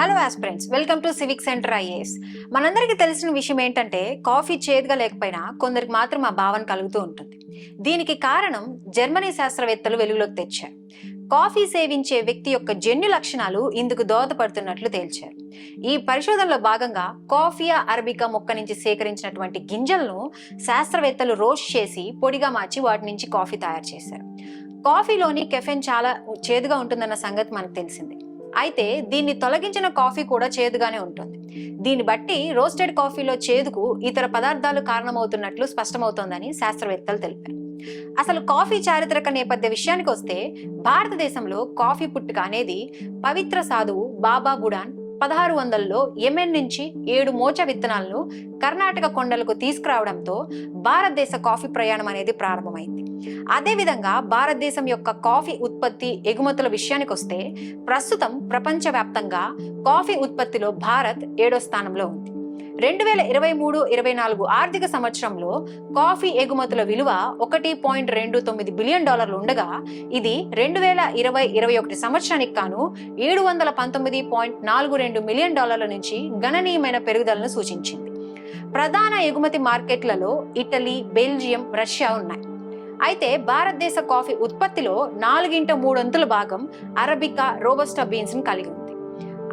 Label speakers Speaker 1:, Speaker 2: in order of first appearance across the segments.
Speaker 1: Hello aspirants welcome to civic centre IAS మనందరికీ తెలిసిన విషయం ఏంటంటే కాఫీ చేదుగా లేకపోయినా కొందరికి మాత్రం ఆ భావన కలుగుతూ ఉంటుంది. దీనికి కారణం జర్మనీ శాస్త్రవేత్తలు వెలుగులోకి తెచ్చారు. కాఫీ సేవించే వ్యక్తి యొక్క జన్యు లక్షణాలు ఇందుకు దోహదపడుతున్నట్లు తేల్చారు. ఈ పరిశోధనలో భాగంగా కాఫియా అరబికా మొక్క నుంచి సేకరించినటువంటి గింజలను శాస్త్రవేత్తలు రోస్ట్ చేసి పొడిగా మార్చి వాటి నుంచి కాఫీ తయారు చేశారు. కాఫీలోని కెఫెన్ చాలా చేదుగా ఉంటుందన్న సంగతి మనకు తెలిసిందే. అయితే దీన్ని తొలగించిన కాఫీ కూడా చేదుగానే ఉంటుంది. దీన్ని బట్టి రోస్టెడ్ కాఫీలో చేదుకు ఇతర పదార్థాలు కారణమవుతున్నట్లు స్పష్టమవుతోందని శాస్త్రవేత్తలు తెలిపారు. అసలు కాఫీ చారిత్రక నేపథ్య విషయానికి వస్తే భారతదేశంలో కాఫీ పుట్టుక అనేది పవిత్ర సాధువు బాబా బుడాన్ పదహారు వందల్లో యెమెన్ నుంచి ఏడు మోచ విత్తనాలను కర్ణాటక కొండలకు తీసుకురావడంతో భారతదేశ కాఫీ ప్రయాణం అనేది ప్రారంభమైంది. అదేవిధంగా భారతదేశం యొక్క కాఫీ ఉత్పత్తి ఎగుమతుల విషయానికి వస్తే ప్రస్తుతం ప్రపంచవ్యాప్తంగా కాఫీ ఉత్పత్తిలో భారత్ ఏడో స్థానంలో ఉంది. రెండు వేల ఇరవై మూడు ఇరవై నాలుగు ఆర్థిక సంవత్సరంలో కాఫీ ఎగుమతుల విలువ ఒకటి పాయింట్ రెండు తొమ్మిది బిలియన్ డాలర్లు ఉండగా ఇది రెండు వేల ఇరవై ఇరవై ఒకటి సంవత్సరానికి కాను ఏడు వందల పంతొమ్మిది పాయింట్ నాలుగు రెండు మిలియన్ డాలర్ల నుంచి గణనీయమైన పెరుగుదలను సూచించింది. ప్రధాన ఎగుమతి మార్కెట్లలో ఇటలీ బెల్జియం రష్యా ఉన్నాయి. అయితే భారతదేశ కాఫీ ఉత్పత్తిలో నాలుగింట మూడొంతుల భాగం అరబికా రోబస్టా బీన్స్ను కలిగి ఉంది.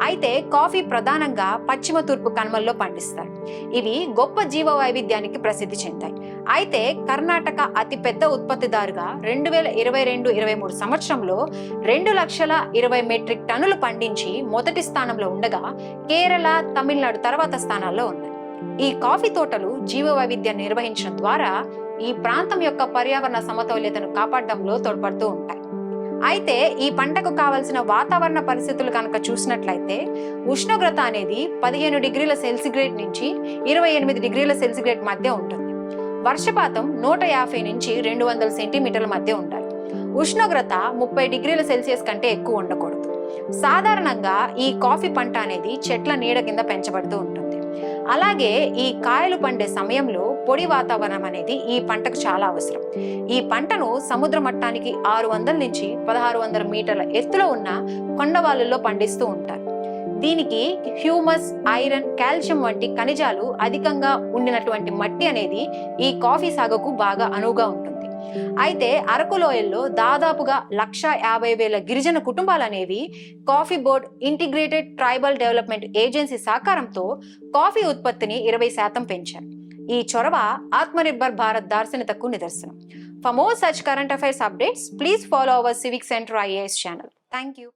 Speaker 1: అయితే కాఫీ ప్రధానంగా పశ్చిమ తూర్పు కనుమల్లో పండిస్తారు. ఇవి గొప్ప జీవ వైవిధ్యానికి ప్రసిద్ధి చెందాయి. అయితే కర్ణాటక అతిపెద్ద ఉత్పత్తిదారుగా రెండు వేల ఇరవై రెండు ఇరవై మూడు సంవత్సరంలో రెండు లక్షల ఇరవై మెట్రిక్ టన్నులు పండించి మొదటి స్థానంలో ఉండగా కేరళ తమిళనాడు తర్వాత స్థానాల్లో ఉన్నాయి. ఈ కాఫీ తోటలు జీవ వైవిధ్యాన్ని నిర్వహించడం ద్వారా ఈ ప్రాంతం యొక్క పర్యావరణ సమతౌల్యతను కాపాడడంలో తోడ్పడుతూ ఉంటాయి. అయితే ఈ పంటకు కావలసిన వాతావరణ పరిస్థితులు కనుక చూసినట్లయితే ఉష్ణోగ్రత అనేది పదిహేను డిగ్రీల సెల్సిగ్రేడ్ నుంచి ఇరవై ఎనిమిది డిగ్రీల సెల్సిగ్రేడ్ మధ్య ఉంటుంది. వర్షపాతం నూట యాభై నుంచి రెండు వందల సెంటీమీటర్ల మధ్య ఉండాలి. ఉష్ణోగ్రత ముప్పై డిగ్రీల సెల్సియస్ కంటే ఎక్కువ ఉండకూడదు. సాధారణంగా ఈ కాఫీ పంట అనేది చెట్ల నీడ కింద పెంచబడుతూ ఉంటుంది. అలాగే ఈ కాయలు పండే సమయంలో పొడి వాతావరణం అనేది ఈ పంటకు చాలా అవసరం. ఈ పంటను సముద్ర మట్టానికి ఆరు వందల నుంచి పదహారు వందల మీటర్ల ఎత్తులో ఉన్న కొండవాళ్ళలో పండిస్తూ ఉంటారు. దీనికి హ్యూమస్ ఐరన్ కాల్షియం వంటి ఖనిజాలు అధికంగా ఉండినటువంటి మట్టి అనేది ఈ కాఫీ సాగుకు బాగా అనువుగా ఉంటుంది. అయితే అరకు లోయల్లో దాదాపుగా లక్ష యాభై వేల గిరిజన కుటుంబాలు అనేవి coffee board integrated tribal development agency సహకారంతో కాఫీ ఉత్పత్తిని ఇరవై శాతం పెంచారు ఈ చొరవ ఆత్మనిర్భర్ భారత్ దార్శనికతకు నిదర్శనం. For more such current affairs updates please follow our civic centre IAS channel thank you